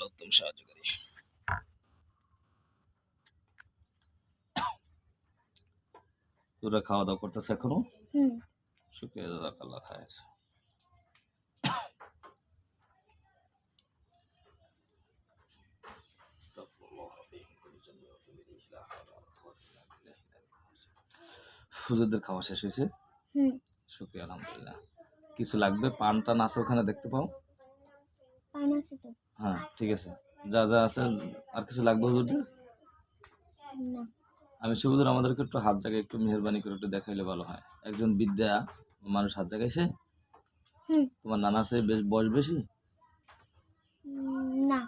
আল্লাহ উত্তম সাহায্যকারী তোরা খাওয়া দাওয়া করতেছে এখনও? হুজুরদের খাওয়া শেষ হয়েছে? শুক্রিয়া আলহামদুলিল্লাহ। কিছু লাগবে? পান টান আছে ওখানে দেখতে পাও? পান আছে তো। হ্যাঁ ঠিক আছে। যা যা আছে আর কিছু লাগবে হুজুরদের আমি শুভদুর আমাদেরকে একটু হাত জায়গায় একটু মেহরবানি করে একটু দেখাইলে ভালো হয়। একজন বিদ্যা মানুষ হাত জায়গাইছে হুম। তোমার নানার সে বেশ বয়স বেশি? না।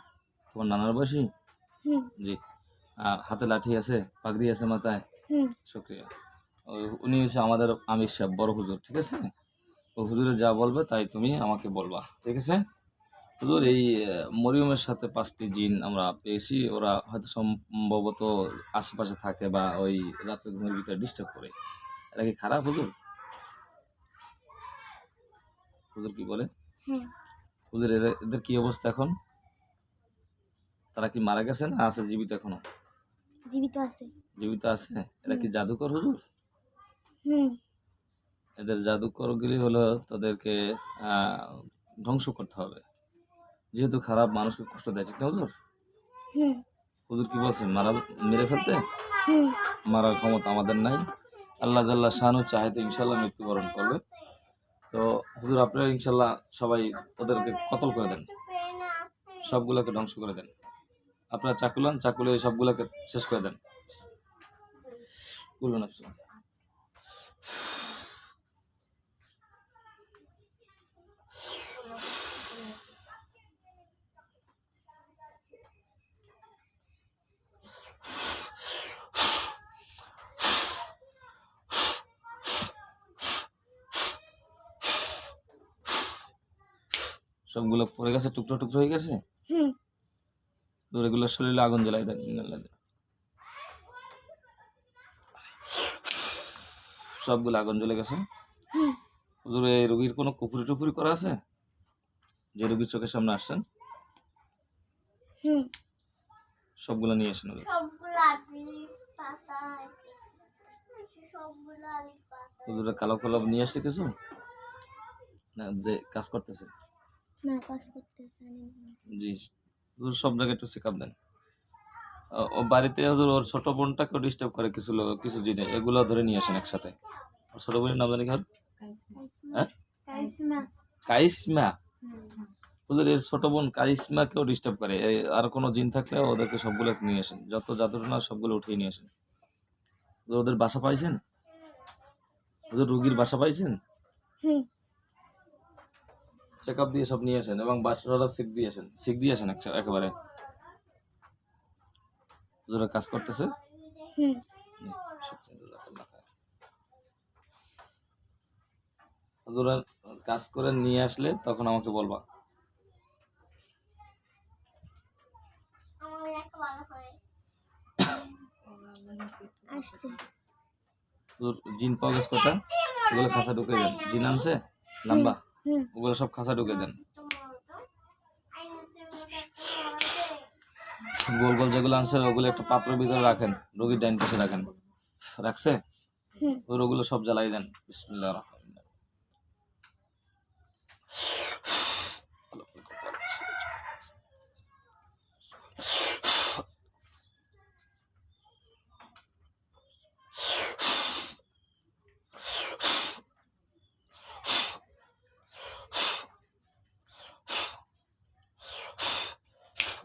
তোমার নানার বয়সী? জি। হাতে লাঠি আছে পাগড়ি আছে মাথায়? শুক্রিয়া। উনি হচ্ছে আমাদের আমির সাহেব বড় হুজুর ঠিক আছে? ও হুজুরে যা বলবে তাই তুমি আমাকে বলবা ঠিক আছে? হুজুর এই মরিয়মের সাথে পাঁচটি জিন আমরা পেয়েছি। ওরা হয়তো সম্ভবত আশেপাশে থাকে বা ওই রাত্রে ঘুমের ভিতরে ডিস্টার্ব করে। এটা কি খারাপ হুজুর? হুজুর কি বলে? হুজুর এদের এদের কি অবস্থা এখন? তারা কি মারা গেছে না আছে জীবিত এখনও? জীবিত আছে। জীবিত আছে? এরা কি জাদুকর হুজুর? হুম। এদের জাদুকরগুলি হলো তাদেরকে ধ্বংস করতে হবে। যেহেতু খারাপ মানুষকে কষ্ট দেয় ঠিক না হুজুর? হুম হুজুর কি বলছেন মারা মেরে ফেলতে? হুম মারার ক্ষমতা আমাদের নাই। আল্লাহ জাল্লাহ শাহানু তো ইনশাল্লাহ মৃত্যুবরণ করবে। তো হুজুর আপনারা ইনশাল্লাহ সবাই ওদেরকে কতল করে দেন? সবগুলোকে ধ্বংস করে দেন। আপনারা চাকুলান চাকুলে সবগুলোকে শেষ করে দেন। কুলুন সবগুলো পড়ে গেছে টুকরো টুকরো হয়ে গেছে? হুম। এগুলো শরীরে আগুন জ্বালাই দেন সবগুলো আগুন জ্বলে গেছে। হুম। হুজুর এই রোগীর কোনো কুপুরি টুপুরি করা আছে? যে রোগীর চোখের সামনে আসছেন? হুম। সবগুলো নিয়ে আসেন হুজুর কালো কালো নিয়ে আসছে কিছু? না যে কাজ করতেছে? না কাজ করতেছে জি হুজুর সব জায়গায় একটু চেক আপ দেন ও- বাড়িতে হুজুর ওর ছোট বোনটাকেও ডিস্টার্ব করে কিছু কিছু জিনিস এগুলো ধরে নিয়ে আসেন একসাথে। ওর ছোট বোনের নাম জানি কি হ্যাঁ? কাইসমা। ওদের এর ছোট বোন কারিশমাকেও ডিস্টার্ব করে। আর কোনো জিন থাকলে ওদেরকে সবগুলো নিয়ে আসেন। যত যাতনা সবগুলো উঠিয়ে নিয়ে আসেন। ওদের- বাসা পাইছেন? ওদের রুগীর বাসা পাইছেন? চেক আপ দিয়ে সব নিয়ে আসেন এবং বাসাটা সিক দিয়ে আসেন। সিক দিয়ে আসেন একেবারে। ওরা কাজ করতেছে। হুম। কাজ করে নিয়ে আসলে তখন আমাকে বলবা। জিন পাওয়া গেছে ওগুলো খাঁচা ঢুকে দেন জিন আনছে? লম্বা ওগুলো সব খাঁচা ঢুকে দেন। গোল গোল যেগুলো আনছে ওগুলো একটা পাত্রের ভিতরে রাখেন রোগীর ডাইন পাশে রাখেন। রাখছে? ওর ওগুলো সব জ্বালাই দেন। বিসমিল্লাহ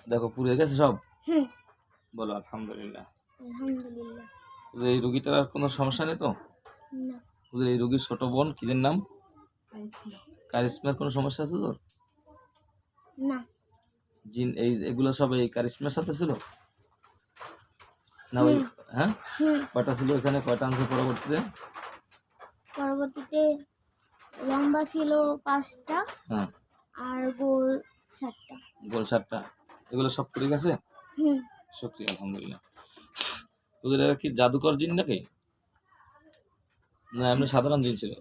দেখো পুড়ে গেছে সব? বলো আলহামদুলিল্লাহ। আলহামদুলিল্লাহ। এই রুগীটার আর কোনো সমস্যা নেই তো? না। এই রুগীর ছোট বোন কিদের নাম? কারিশমার কোনো সমস্যা আছে তোর? না। জিন এই এগুলো সব এই কারিশমার সাথে ছিল? না ওই হ্যাঁ? কয়টা ছিল এখানে? কয়টা আনছে পরবর্তীতে? পরবর্তীতে লম্বা ছিল পাঁচটা হ্যাঁ। আর গোল সাতটা। গোল সাতটা। এগুলো সব করে গেছে শুক্রিয়া আলহামদুলিল্লাহ। তোদের কি জাদুকর জিন নাকি? না এমনি সাধারণ জিন ছিল।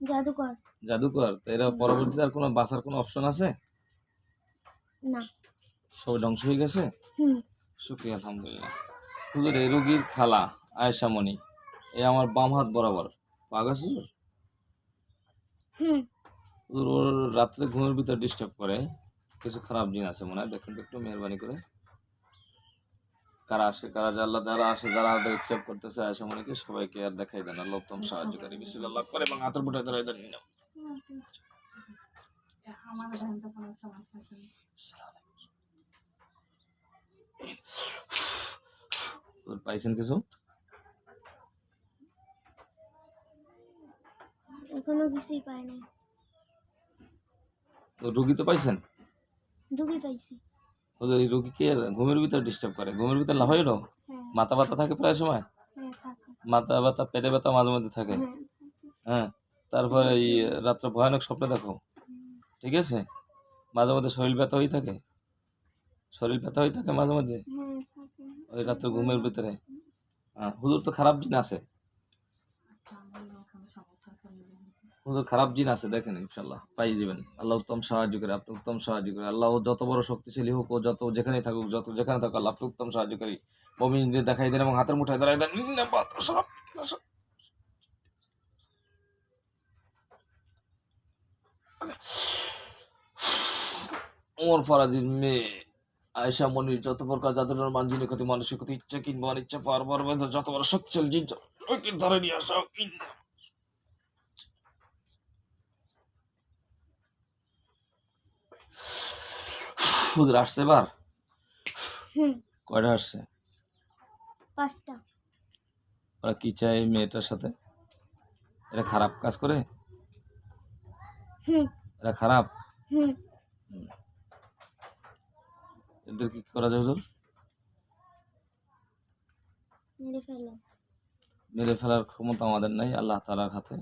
জাদুকর। জাদুকর? তো এরা পরবর্তীতে আর কোনো বাঁচার কোনো অপশন আছে? না। সব ধ্বংস হয়ে গেছে? হুম। শুক্রিয়া আলহামদুলিল্লাহ। হুজুর এই রোগীর খালা আয়েশা মনি এ আমার বাম হাত বরাবর। পা গেছে হুজুর? হুম। ওর রাত্রে ঘুমের ভিতর ডিস্টার্ব করে। কিছু খারাপ জিন আছে মনে হয়? দেখেন তো একটু মেহরবানি করে। কারা আসে কারা যে আল্লাহ যারা আসে যারা ডিস্টার্ব করতেছে আয়েশা মনিকে সবাইকে আর দেখাই দেন আল্লাহ উত্তম সাহায্যকারী বিসমিল্লাহ করে এবং হাতের বুটায় ধরে দেন হুজুর পাইছেন কিছু? এখনও কিছুই পাই নাই তো রুগী তো পাইছেন? ঢুকি পাইছি। হুজুর এই রুগীকে ঘুমের ভিতর ডিস্টার্ব করে। ঘুমের ভিতর লাভ হয় হ্যাঁ। মাথা ব্যথা থাকে প্রায় সময়? হ্যাঁ মাথা ব্যথা পেটে ব্যথা মাঝে মধ্যে থাকে? হ্যাঁ হ্যাঁ তারপরে এই রাত্রে ভয়ানক স্বপ্ন দেখো। ঠিক আছে? মাঝে মধ্যে শরীর ব্যথা হয়ে থাকে? শরীর ব্যথা হয়ে থাকে মাঝে মধ্যে? ওই রাত্রে ঘুমের ভিতরে? হ্যাঁ, হুজুর তো খারাপ দিন আছে। হুজুর খারাপ জিন আছে, দেখেন ইনশাল্লাহ পাই যাবেন আল্লাহ উত্তম সাহায্য করে, আপনি উত্তম সাহায্য করে আল্লাহ যত বড় শক্তিশালী হোক, ও যত যেখানে থাকুক, যত যেখানে থাকুক, আল্লাহ আপনি উত্তম সাহায্যকারী বমিনদের দেখাই দেন এবং হাতের মুঠায় দাঁড়াই দেন। ওমর ফরাজির মেয়ে আয়েশা মনির, যত প্রকার জাদুর মানজিনী ক্ষতি মানসিক ক্ষতি, ইচ্ছা কিংবা অনিচ্ছা, পার পার যত বড় শক্তিশালী ধরে নিয়ে আসা হুজুর আসছে এবার? কয়টা আসছে? পাঁচটা। ওরা কি চায় এই মেয়েটার সাথে? এটা খারাপ কাজ করে? এটা খারাপ? এদের কি করা যায় হুজুর? মেরে ফেলার ক্ষমতা আমাদের নাই আল্লাহ তালার হাতে।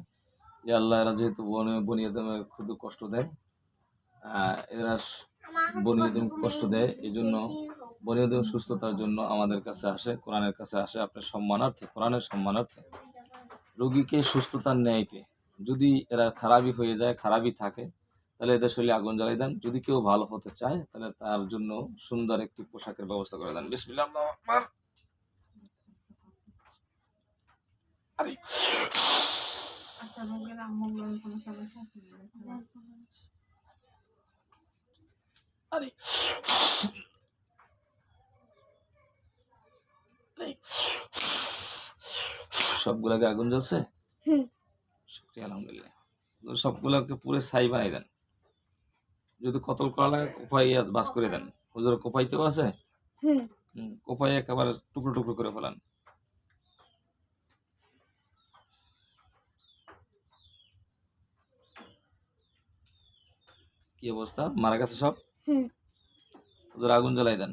যে আল্লাহ এরা যেহেতু বনে বনিয়াদমের ক্ষুদ্র কষ্ট দেয় এরা বনিয়াদম কষ্ট দেয় এই জন্য বনিয়াদম সুস্থতার জন্য আমাদের কাছে আসে, কোরআনের কাছে আসে, আপনার সম্মানার্থে, কোরআনের সম্মানার্থে। রোগীকে সুস্থতার ন্যায়তে, যদি এরা খারাপই হয়ে যায়, খারাপই থাকে, তাহলে এদের শরীরে আগুন জ্বালাই দেন। যদি কেউ ভালো হতে চায়, তাহলে তার জন্য সুন্দর একটি পোশাকের ব্যবস্থা করে দেন। বিসমিল্লাহ আরে সবগুলাকে আগুন জ্বলছে? শুক্রিয়া আলহামদুলিল্লাহ। সবগুলোকে পুরো ছাই বানাই দেন। যদি কতল করা লাগে কোপাইয়া বাস করে দেন। হুজুর কোপাইতেও আছে? কোপাই একেবারে টুকরো টুকরো করে ফেলান। কি অবস্থা? মারা গেছে সব? ওদের আগুন জ্বালাই দেন।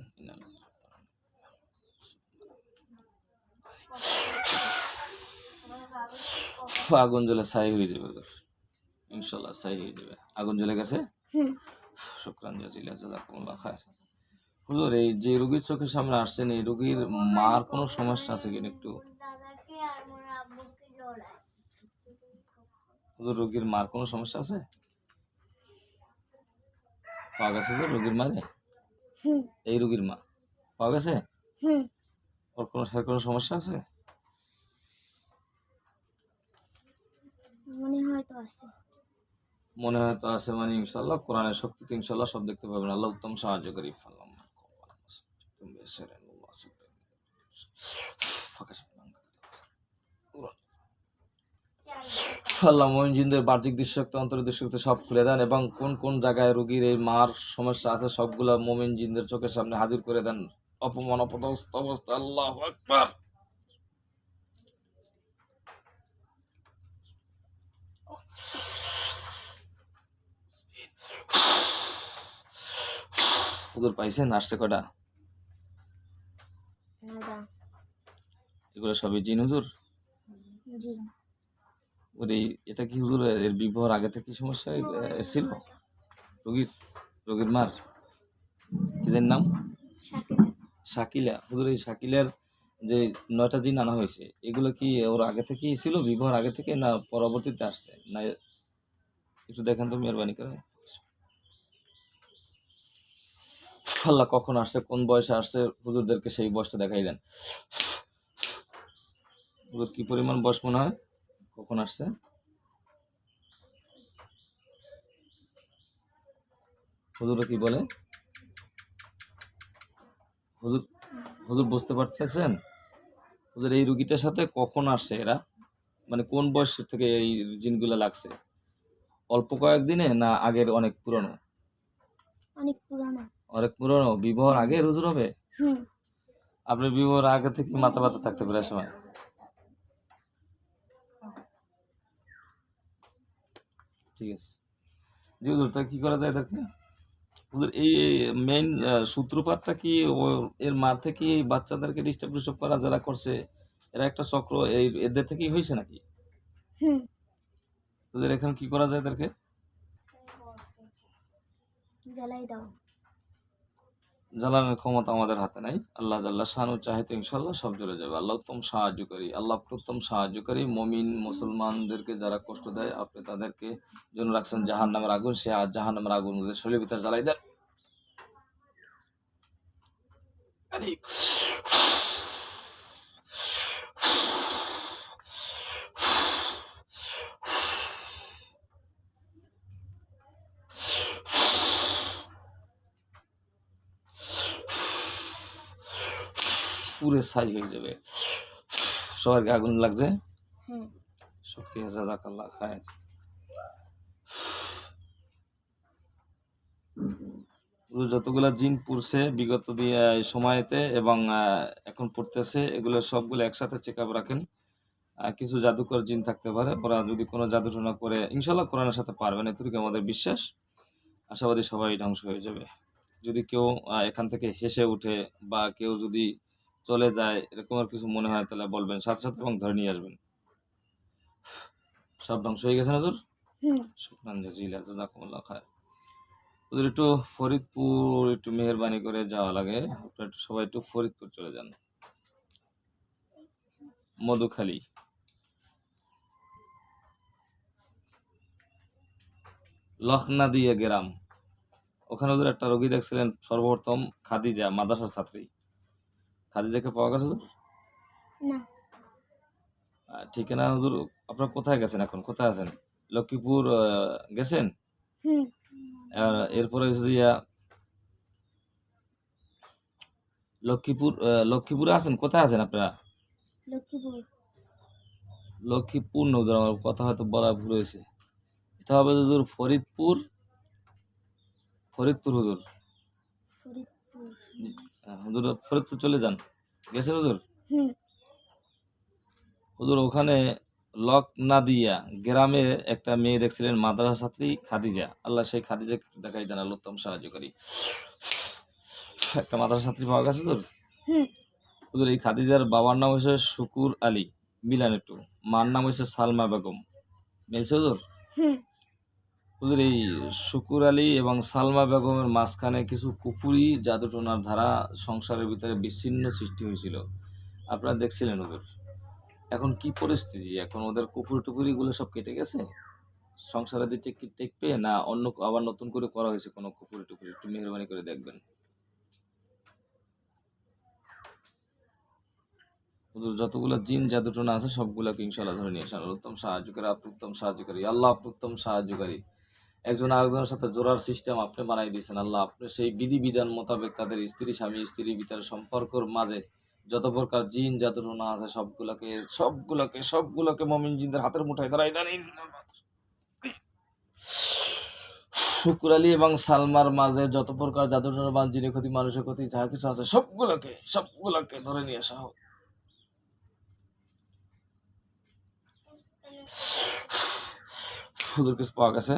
আগুন জ্বলে ছাই হয়ে যাবে ওদের। ইনশাল্লাহ ছাই হয়ে যাবে। আগুন জ্বলে গেছে? শুক্রান জাজিলা জাজাকুমুল্লাহ খায়ের। হুজুর এই যে রুগীর চোখের সামনে আসছেন এই রুগীর মার কোনো সমস্যা আছে কিনা একটু? দাদাকে আর মোর আব্বুকে জড়ায় হুজুর রোগীর মার কোনো সমস্যা আছে? পাওয়া গেছে তো রোগীর হুম। এই রোগীর মা। পাওয়া গেছে? হুম। ওর কোনো স্যার কোনো সমস্যা আছে? মনে হয় তো আছে। মনে হয় তো আছে মানে ইনশাল্লাহ কোরআনের শক্তিতে ইনশাল্লাহ সব দেখতে পাবেন। আল্লাহ উত্তম সাহায্য করি। ফাল্লাম আল্লাহ মহিনজিনদের বাহ্যিক দৃশ্যক্ত অন্তর দৃশ্যক্ত সব খুলে দেন এবং কোন কোন জায়গায় রোগীর এই মার সমস্যা আছে সবগুলো মোমিন জিনদের চোখের সামনে হাজির করে দেন। অপমান অপদস্থ অবস্থা আল্লাহ আকবার। হুজুর পাইছেন? আসছে কটা এগুলো সবই জিন হুজুর? জি। ওর এই, এটা কি হুজুর, এর বিবাহর আগে থেকে সমস্যা? ছিল রোগীর রোগীর মার? কি জানি নাম? শাকিলা। হুজুর, এই শাকিলার যে নয়টা জিন আনা হয়েছে, এগুলো কি ওর আগে থেকেই ছিল, বিবাহর আগে থেকে, না পরবর্তীতে আসছে? না, একটু দেখেন তো মেহরবানি করে। আল্লাহ কখন আসছে, কোন বয়সে আসছে, হুজুরদেরকে সেই বয়সটা দেখাই দেন হুজুর, কি পরিমাণ বয়স মনে হয়? কখন আসছে? হুজুর কি বলে? হুজুর হুজুর বুঝতে পারতেছেন হুজুর এই রুগীটার সাথে কখন আসছে এরা? মানে কোন বয়স থেকে এই জিনগুলো লাগছে? অল্প কয়েকদিনে না আগের অনেক পুরনো? অনেক পুরানো। অনেক পুরনো। বিবাহর আগে হুজুর হবে? হুম। আপনার বিবাহর আগে থেকে মাথা ব্যথা থাকতে পারে সময়? ঠিক আছে। জি হুজুর তা কি করা যায় এদেরকে? হুজুর এই মেইন সূত্রপাতটা কি এর মা থেকে এই বাচ্চাদেরকে ডিস্টার্ব ডিস্টার্ব করা যারা করছে এরা একটা চক্র এই এদের থেকেই হয়েছে নাকি? হুম। হুজুর এখন কি করা যায় এদেরকে? জ্বালাই দাও। জ্বালানোর ক্ষমতা আমাদের হাতে নাই। আল্লাহ জাল্লাহ শাহানু চাহিতে ইনশাল্লাহ সব চলে যাবে। আল্লাহ উত্তম সাহায্যকারী আল্লাহ উত্তম সাহায্যকারী মমিন মুসলমানদেরকে যারা কষ্ট দেয়, আপনি তাদেরকে জন্য রাখছেন জাহান নামের আগুন। সে আর জাহান নামের আগুন শরীরের ভিতরে জ্বালাই দেন। পুরে ছাই হয়ে যাবে। সবার গায়ে আগুন লাগছে। শক্তি আছে জাকাল্লাহ খায় যতগুলা জিন পুরছে বিগত দিয়ে সময়তে এবং এখন পড়তেছে এগুলো সবগুলো একসাথে চেক আপ রাখেন কিছু জাদুকর জিন থাকতে পারে। ওরা যদি কোনো জাদুটনা করে ইনশাল্লাহ কোরআনের সাথে পারবেন এতটুকু আমাদের বিশ্বাস। আশাবাদী সবাই ধ্বংস হয়ে যাবে। যদি কেউ এখান থেকে হেসে উঠে বা কেউ যদি চলে যায় এরকম আর কিছু মনে হয়? তাহলে বলবেন সাথে সাথে এবং ধরে নিয়ে আসবেন। সব ধ্বংস হয়ে গেছে না তোর? জাজাকুমুল্লাহ খায় ওদের একটু ফরিদপুর একটু মেহরবানি করে যাওয়া লাগে। আপনারা একটু সবাই একটু ফরিদপুর চলে যান। মধুখালী। লখনাদিয়া গ্রাম। ওখানে ওদের একটা রোগী দেখছিলেন সর্বপ্রথম খাদিজা মাদ্রাসার ছাত্রী। খাদিজাকে পাওয়া গেছে না। ঠিকানা হুজুর আপনার কোথায় গেছেন এখন? কোথায় আছেন? লক্ষ্মীপুর আহ, গেছেন? এরপরে হচ্ছে ইয়া, লক্ষ্মীপুর আহ, লক্ষ্মীপুরে আছেন? কোথায় আছেন আপনারা? লক্ষ্মীপুর। লক্ষ্মীপুর নজর আমার কথা হয়তো বলা ভুল হয়েছে। এটা হবে হুজুর ফরিদপুর ফরিদপুর হুজুর। হুজুর ফরিদপুর চলে যান। গেছেন হুজুর? হুম হুজুর ওখানে লক নাদিয়া গ্রামে একটা মেয়ে দেখছিলেন মাদ্রাসা ছাত্রী খাদিজা। আল্লাহ সেই খাদিজা দেখাই দেন আল্লাহ উত্তম সাহায্যকারী একটা মাদ্রাসা ছাত্রী পাওয়া গেছে হুজুর? হুম হুজুর এই খাদিজার বাবার নাম হয়েছে শুকুর আলী মিলান একটু মার নাম হয়েছে সালমা বেগম। মিলছে হুজুর? হুম হুজুর এই শুকুর আলী এবং সালমা বেগমের মাঝখানে কিছু কুপুরি জাদুটোনার ধারা সংসারের ভিতরে বিচ্ছিন্ন সৃষ্টি হয়েছিল। আপনারা দেখছিলেন ওদের। এখন কি পরিস্থিতি? এখন ওদের কুপুরি টুপুরি গুলো সব কেটে গেছে? সংসারে দিতে কি টেকবে না অন্য আবার নতুন করে করা হয়েছে কোনো কুপুরি টুপুরি? একটু মেহরবানি করে দেখবেন। হুজুর যতগুলো জিন জাদুটোনা আছে, সবগুলোকে ইনশাল্লাহ ধরে নিয়ে উত্তম সাহায্যকারী আপনি উত্তম সাহায্যকারী, আল্লাহ আপনি উত্তম সাহায্যকারী। একজন আরেকজনের সাথে জোড়ার সিস্টেম আপনি বানাই দিয়েছেন, আল্লাহ। আপনি সেই বিধি বিধান মোতাবেক তাদের স্ত্রী, স্বামী স্ত্রী ভিতরে সম্পর্কর মাঝে যত প্রকার জিন জাদুটোনা আছে, সবগুলোকে সবগুলোকে সবগুলোকে মমিন জিনদের হাতের মুঠায় ধরাই দেন শুকুর আলী এবং সালমার মাঝে যত প্রকার জাদুটোনা বান জিনের ক্ষতি, মানুষের ক্ষতি যাহা কিছু আছে, সবগুলোকে সবগুলোকে ধরে নিয়ে আসা হোক। হুজুর কিছু পাওয়া গেছে।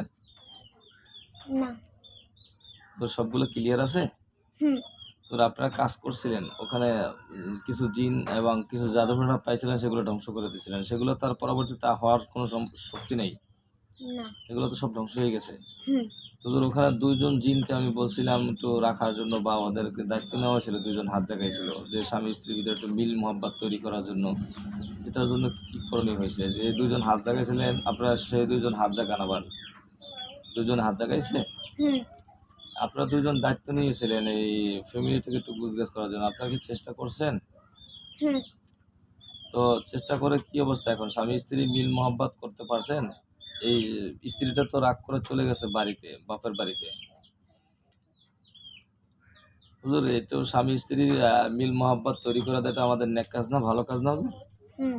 না। তো সবগুলো ক্লিয়ার আছে? হুম। তো আপনারা কাজ করছিলেন ওখানে কিছু জিন এবং কিছু জাদুঘটনা পাইছিলেন সেগুলো ধ্বংস করে দিয়েছিলেন সেগুলো তার পরবর্তীতে হওয়ার কোনো শক্তি নেই। না। এগুলো তো সব ধ্বংস হয়ে গেছে। হুম। তো ওখানে দুইজন জিনকে আমি বলছিলাম একটু রাখার জন্য বা ওদেরকে দায়িত্ব নেওয়া হয়েছিল দুইজন হাত জাগাইছিল। যে স্বামী স্ত্রীর ভিতরে একটু মিল মোহাব্বত তৈরি করার জন্য। এটার জন্য কি করণীয় হয়েছে? যে দুইজন হাত জাগাইছিলেন আপনারা সেই দুইজন হাত জাগান আবার। দুজন হাত জাগাইছে? হুম। আপনারা দুজন দায়িত্ব নিয়েছিলেন এই ফ্যামিলি থেকে একটু গুজগাছ করার জন্য। আপনারা কি চেষ্টা করছেন? তো চেষ্টা করে কি অবস্থা এখন? স্বামী স্ত্রী মিল মোহাব্বত করতে পারছেন? এই স্ত্রীটা তো রাগ করে চলে গেছে বাড়িতে বাপের বাড়িতে। হুজুর এই তো স্বামী স্ত্রীর মিল মোহাব্বত তৈরি করা এটা আমাদের নেক কাজ না ভালো কাজ না হুজুর? হুম।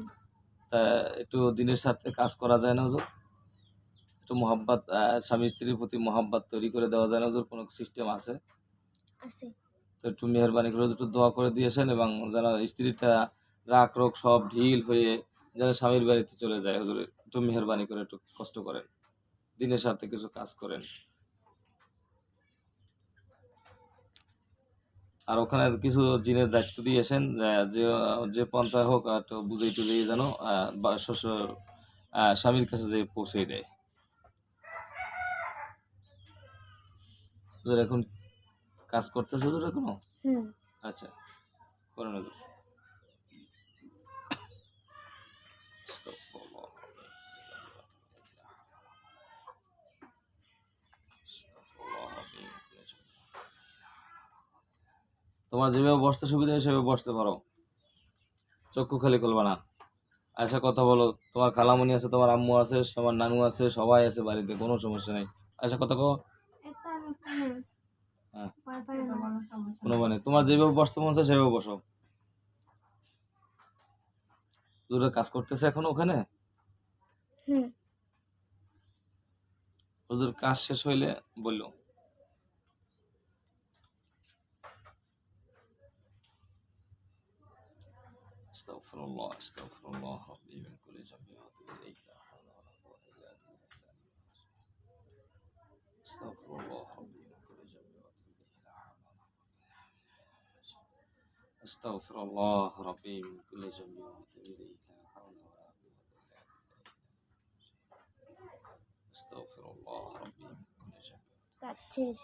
তা একটু দিনের সাথে কাজ করা যায় না হুজুর? মোহাব্বত স্বামী স্ত্রীর প্রতি মোহাব্বত তৈরি করে দেওয়া যায় না হুজুর কোনো সিস্টেম আছে। আছে। তো একটু মেহরবানি করে একটু দোয়া করে দিয়েছেন এবং যেন স্ত্রীটা রাগ রোগ সব ঢিল হয়ে যেন স্বামীর বাড়িতে চলে যায়। হুজুর একটু মেহরবানি করে একটু কষ্ট করেন। দিনের সাথে কিছু কাজ করেন। আর ওখানে কিছু জিনের দায়িত্ব দিয়েছেন যে যে পন্থায় হোক আর একটু বুঝেই টুঝেই যেন শ্বশুর আহ, স্বামীর কাছে যে পৌঁছে দেয়। হুজুর এখন কাজ করতেছে হুজুর এখনও আচ্ছা করেন আস্তাগফিরুল্লাহ। তোমার যেভাবে বসতে সুবিধা হয় সেভাবে বসতে পারো। চক্ষু খালি করবে না। আচ্ছা কথা বলো। তোমার খালামণি আছে তোমার আম্মু আছে তোমার নানু আছে সবাই আছে বাড়িতে কোনো সমস্যা নেই। আচ্ছা কথা কো কোনো সমস্যা কোনো নেই। মানে তোমার যেভাবে বসতে মন চায় সেভাবে বসো দূরে কাজ করতেছে এখন ওখানে হুম হুজুর কাজ শেষ হইলে বললো استغفر الله استغفر الله ربي من كل ذنب واتوب اليك حول ولا قوه استغفر الله ربي من كل ذنب واتوب اليه لا حول ولا قوه الا بالله استغفر الله ربي من كل ذنب কাজ শেষ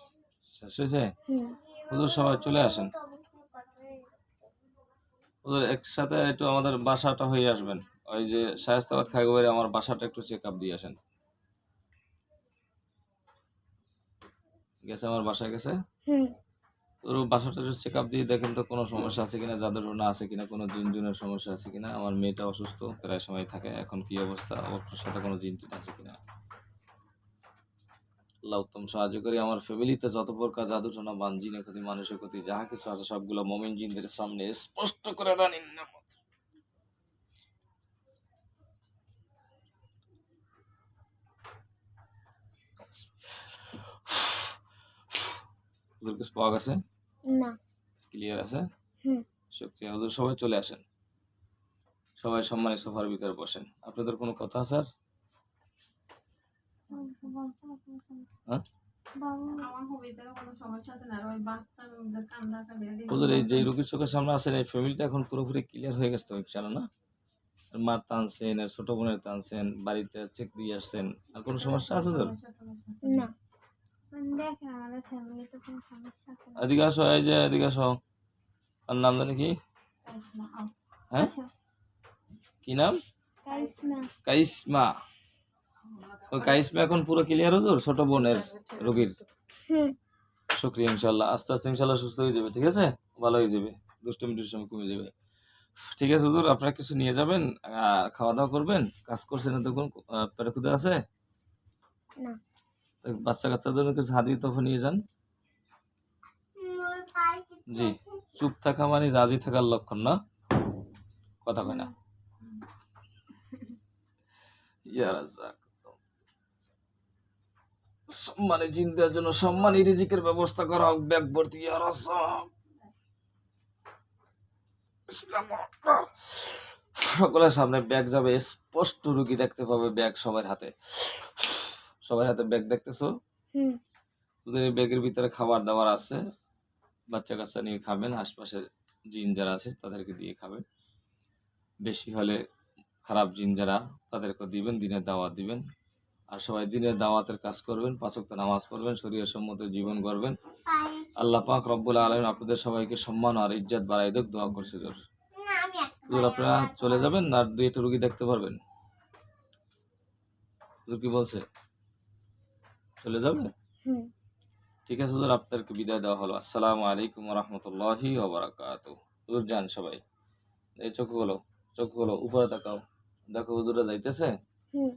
শেষ হয়েছে হুম হুজুর সবাই চলে আসেন হুজুর একসাথে একটু আমাদের বাসাটা হয়ে আসবেন ওই যে শায়স্তাবাদ খাইগোবাড়ি আমার বাসাটা একটু চেক আপ দিয়ে আসেন গেছে আমার বাসায় গেছে। তোর বাসাটা চেক আপ দিয়ে দেখেন তো কোনো সমস্যা আছে কিনা জাদুর আছে কিনা কোনো জিন জুনের সমস্যা আছে কিনা। আমার মেয়েটা অসুস্থ প্রায় সময় থাকে এখন কি অবস্থা ওর সাথে কোনো জিন আছে কিনা? আল্লাহ উত্তম সাহায্য করি আমার ফ্যামিলিতে যত প্রকার জাদু টোনা বান জিনের ক্ষতি মানুষের ক্ষতি যাহা কিছু আছে সবগুলো মমিন জিনদের সামনে স্পষ্ট করে দেন হুজুর কিছু পাওয়া গেছে না। ক্লিয়ার আছে? হুম। শক্তি হুজুর সবাই চলে আসেন। সবাই সম্মানে সোফার ভিতরে বসেন। আপনাদের কোনো কথা স্যার? হ্যাঁ? আমার হবিদের কোনো সমস্যা আছে না? আর ওই বাচ্চার ওদের কান্দা কান্দে হুজুর এই যে রোগীর চোখের সামনে আছেন এই ফ্যামিলিটা এখন পুরোপুরি ক্লিয়ার হয়ে গেছে তো না? মার টানছেন ছোট বোনের টানছেন বাড়িতে চেক দিয়ে আসছেন। আর কোনো সমস্যা আছে তোর? না। এদিকে আসো এই যে এদিকে আসো। আর নাম জানি কি? হ্যাঁ? কি নাম? কাইসমা ওই কাইসমা এখন পুরো ক্লিয়ার হুজুর ছোট বোনের রোগীর? শুক্রিয়া ইনশাল্লাহ আস্তে আস্তে ইনশাল্লাহ সুস্থ হয়ে যাবে ঠিক আছে? ভালো হয়ে যাবে। দুষ্টমি দুষ্টমি কমে যাবে। ঠিক আছে হুজুর আপনারা কিছু নিয়ে যাবেন? আর খাওয়া দাওয়া করবেন? কাজ করছেন না তখন পেটে আছে? না। বাচ্চা কাচ্চার জন্য কিছু হাদি তখন নিয়ে যান? জি। চুপ থাকা মানে রাজি থাকার লক্ষণ না? কথা কয় না। সম্মানে জিন দেওয়ার জন্য সম্মানী রিজিকের ব্যবস্থা করা হোক ব্যাগ ভর্তি রাজ্জাক। বিসমিল্লাহির রহমানির রহিম। সকলের সামনে ব্যাগ যাবে, স্পষ্ট রুগী দেখতে পাবে ব্যাগ সবার হাতে। সবার হাতে ব্যাগ দেখতেছো? হুম। ওদের এই ব্যাগের ভিতরে খাবার দাবার আছে। বাচ্চা কাচ্চা নিয়ে খাবেন আশপাশে জিন যারা আছে তাদেরকে দিয়ে খাবেন। বেশি হলে খারাপ জিন যারা তাদেরকে দিবেন দিনের দাওয়াত দিবেন। আর সবাই দিনের দাওয়াতের কাজ করবেন পাঁচক্ত নামাজ পড়বেন শরীর সম্মত জীবন গড়বেন। আল্লাহ পাক রব্বুল আলম আপনাদের সবাইকে সম্মান আর ইজ্জত বাড়াই দেখ দোয়া করছে। আপনারা চলে যাবেন আর দুই একটা রুগী দেখতে পারবেন। কি বলছে? চলে যাবে? ঠিক আছে হুজুর আপনাদেরকে বিদায় দেওয়া হলো। আসসালামু আলাইকুম রহমতুল্লাহি ওবরাকাত। হুজুর যান সবাই। এই চোখ হলো চোখ হলো উপরে তাকাও। দেখো হুজুরা যাইতেছে? হুম।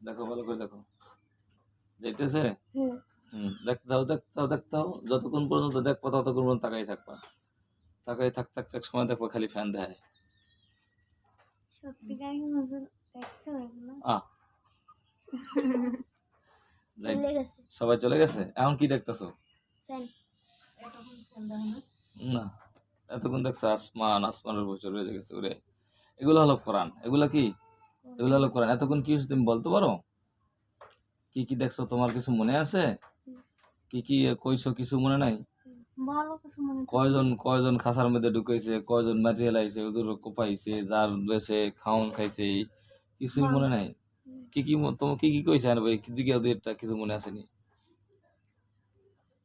দেখো ভালো করে দেখো। যাইতেছে? হুম। দেখতে দাও দেখতে দাও দেখতে দাও। যতক্ষণ পর্যন্ত দেখব ততক্ষণ পর্যন্ত তাকাই থাকবা। তাকাই থাক থাক থাক সময় দেখব খালি ফ্যান দেয়। আহ সবাই চলে গেছে? এখন কি দেখতেছো? না এতক্ষণ দেখছ আসমান আসমানের উপর চলে গেছে ওরে। এগুলো হলো কোরআন। এগুলো কি? এগুলো হলো কোরআন। এতক্ষণ কি তুমি বলতে পারো? কি কি দেখছ? তোমার কিছু মনে আছে? কি কি কইছো? কিছু মনে নাই? কয়জন কয়জন খাসার মধ্যে ঢুকাইছে কয়জন ম্যাটেরিয়াল আইছে ওদের কোপাইছে যার বেছে খাওন খাইছে কিছুই মনে নাই? কি কি তোমার কি কি কইছে আর ভাই? দিকে ওদেরটা কিছু মনে আসেনি।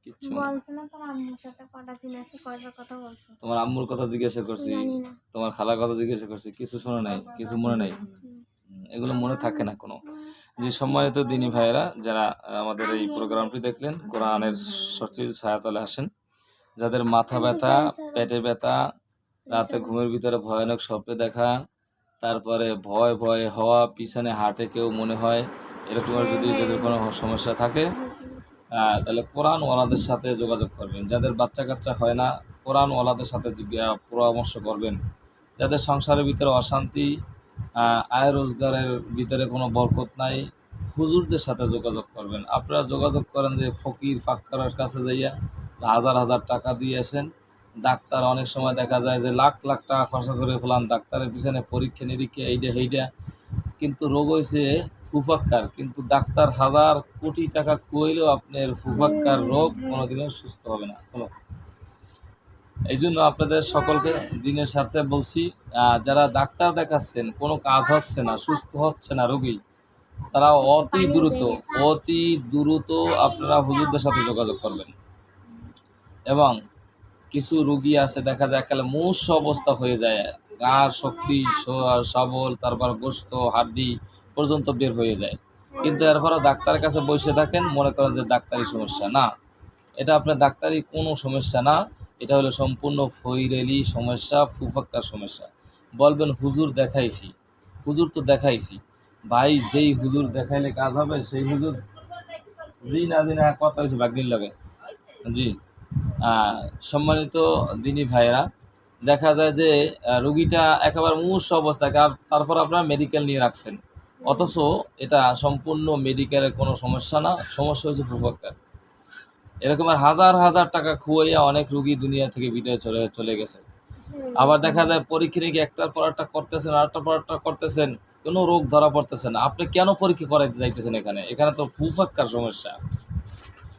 কিচ্ছু বলছো না তোর আম্মুর সাথে কটা দিন আছে কয়টার কথা বলছো? তোমার আম্মুর কথা জিজ্ঞাসা করছি। তোমার খালার কথা জিজ্ঞাসা করছি কিছু শোনে নাই কিছু মনে নাই? এগুলো মনে থাকে না কোনো। যে সম্মানিত দিনী ভাইয়েরা যারা আমাদের এই প্রোগ্রামটি দেখলেন কোরআনের সচিব ছায়াতলে আসেন যাদের মাথা ব্যথা পেটে ব্যথা রাতে ঘুমের ভিতরে ভয়ানক স্বপ্নে দেখা তারপরে ভয় ভয় হওয়া পিছনে হাটে কেউ মনে হয় এরকমের যদি যদি কোনো সমস্যা থাকে তাহলে কোরআন ওয়ালাদের সাথে যোগাযোগ করবেন। যাদের বাচ্চা কাচ্চা হয় না কোরআন ওয়ালাদের সাথে পরামর্শ করবেন। যাদের সংসারের ভিতরে অশান্তি আয় রোজগারের ভিতরে কোনো বরকত নাই, হুজুরদের সাথে যোগাযোগ করবেন। আপনারা যোগাযোগ করেন যে ফকির ফাক্কারের কাছে যাইয়া হাজার হাজার টাকা দিয়ে আসেন। ডাক্তার অনেক সময় দেখা যায় যে লাখ লাখ টাকা খরচা করে ফেলান ডাক্তারের পিছনে পরীক্ষা নিরীক্ষা এইটা সেইটা কিন্তু রোগ হয়েছে ফুফাক্কার। কিন্তু ডাক্তার হাজার কোটি টাকা কইলেও আপনার ফুফাক্কার রোগ কোনোদিনও সুস্থ হবে না হলো এই জন্য আপনাদের সকলকে দিনের সাথে বলছি যারা ডাক্তার দেখাচ্ছেন কোনো কাজ হচ্ছে না সুস্থ হচ্ছে না রোগী তারা অতি দ্রুত অতি দ্রুত আপনারা হুজুরদের সাথে যোগাযোগ করবেন। এবং কিছু রুগী আছে, দেখা যায় একালে মুস অবস্থা হয়ে যায়। গার শক্তি সবল, তারপর গোস্ত, হাড্ডি পর্যন্ত বের হয়ে যায়। কিন্তু এরপরও ডাক্তারের কাছে বসে থাকেন, মনে করেন যে ডাক্তারি সমস্যা। না, এটা আপনার ডাক্তারি কোনো সমস্যা না, এটা হলো সম্পূর্ণ ফৈরেলি সমস্যা, ফুফাক্কার সমস্যা। বলবেন, হুজুর দেখাইছি, হুজুর তো দেখাইছি। ভাই, যেই হুজুর দেখাইলে কাজ হবে, সেই হুজুর? জি না জি না, কথা হয়েছে বাগনির লগে। জি। সম্মানিত দিনী ভাইয়েরা, দেখা যায় যে রুগীটা একেবারে মুমূর্ষ অবস্থায় তারপর আপনারা মেডিকেল নিয়ে রাখছেন। অথচ এটা সম্পূর্ণ মেডিকেলের কোনো সমস্যা না, সমস্যা ফুফাক্কার এরকম আর হাজার হাজার টাকা খুয়াইয়া অনেক রুগী দুনিয়া থেকে বিদায় চলে চলে গেছে। আবার দেখা যায় পরীক্ষা নিরীক্ষা একটার পর একটা করতেছেন, আরেকটার পর একটা করতেছেন, কোনো রোগ ধরা পড়তেছে না। আপনি কেন পরীক্ষা করাইতে যাইতেছেন এখানে? এখানে তো ফুফাক্কার সমস্যা।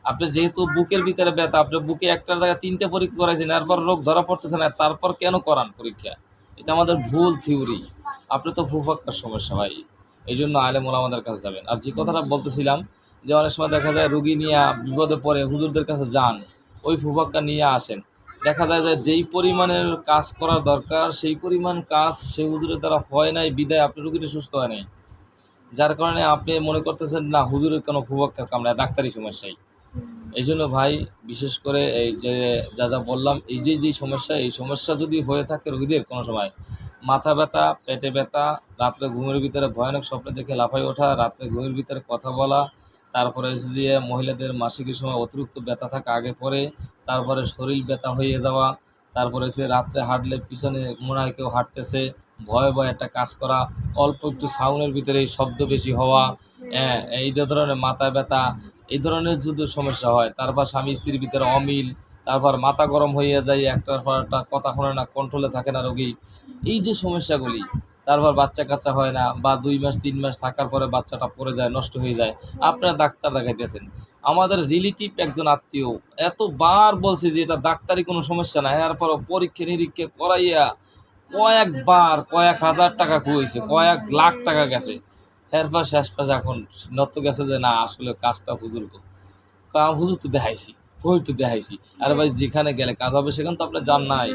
আপনি যেহেতু বুকের ভিতরে ব্যথা, আপনি বুকে একটার জায়গায় তিনটে পরীক্ষা করাইছেন, এরপর রোগ ধরা পড়তেছে না, তারপর কেন করান পরীক্ষা? এটা আমাদের ভুল থিওরি। আপনি তো ফুফাক্কার সমস্যা ভাই। এই জন্য আলেমুল আমাদের কাছে যাবেন। আর যে কথাটা বলতেছিলাম, যে অনেক সময় দেখা যায় রুগী নিয়ে বিপদে পড়ে, হুজুরদের কাছে যান, ওই ফুফাক্কা নিয়ে আসেন। দেখা যায় যে যেই পরিমাণের কাজ করার দরকার, সেই পরিমাণ কাজ সেই হুজুরের দ্বারা হয় নাই, বিদায় আপনি রুগীটা সুস্থ হয় নাই যার কারণে আপনি মনে করতেছেন, না, হুজুরের কোনো ফুফাক্কা কামড়ায় ডাক্তারি সমস্যাই এই জন্য ভাই, বিশেষ করে এই যে যা যা বললাম, এই যে যে সমস্যা, এই সমস্যা যদি হয়ে থাকে রোগীদের কোনো সময়, মাথা ব্যথা, পেটে ব্যথা, রাত্রে ঘুমের ভিতরে ভয়ানক স্বপ্ন দেখে লাফাই ওঠা, রাত্রে ঘুমের ভিতরে কথা বলা, তারপরে হচ্ছে যে মহিলাদের মাসিকের সময় অতিরিক্ত ব্যথা থাকা আগে পরে, তারপরে শরীর ব্যথা হয়ে যাওয়া, তারপরে হচ্ছে রাত্রে হাঁটলে পিছনে মনে হয় কেউ হাঁটতেছে, ভয়ে ভয়ে একটা কাজ করা, অল্প একটু সাউন্ডের ভিতরে শব্দ বেশি হওয়া হ্যাঁ এই ধরনের মাথা ব্যথা এই ধরনের যদি সমস্যা হয়। তারপর স্বামী স্ত্রীর ভিতরে অমিল, তারপর মাথা গরম হইয়া যায় পর একটা কথা শোনে না কন্ট্রোলে থাকে না রোগী। এই যে সমস্যাগুলি, তারপর বাচ্চা কাচ্চা হয় না, বা দুই মাস, তিন মাস থাকার পরে বাচ্চাটা পড়ে যায়, নষ্ট হয়ে যায়। আপনারা ডাক্তার দেখাইতেছেন। আমাদের রিলেটিভ একজন আত্মীয় এতবার বলছে যে এটা ডাক্তারি কোনো সমস্যা না এরপর পরীক্ষা নিরীক্ষা করাইয়া কয়েকবার, কয়েক হাজার টাকা খুঁয়েছে কয়েক লাখ টাকা গেছে। এরপর শেষ পাশ এখন নত গেছে যে না আসলে কাজটা হুজুর কো। কয়, আমি হুজুর তো দেখাইছি ফহির তো দেখাইছি। আরে ভাই যেখানে গেলে কাজ হবে সেখানে তো আপনার জান নাই।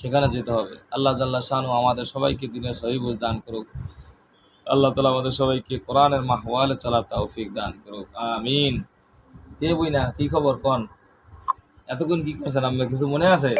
সেখানে যেতে হবে। আল্লাহ জাল্লা শানু আমাদের সবাইকে দিনের সহিবুজ দান করুক। আল্লাহ তালা আমাদের সবাইকে কোরআনের মাহওয়ালে চলার তৌফিক দান করুক। আমিন। কে বই না কি খবর কন? এতক্ষণ কি করছেন? আপনার কিছু মনে আছে?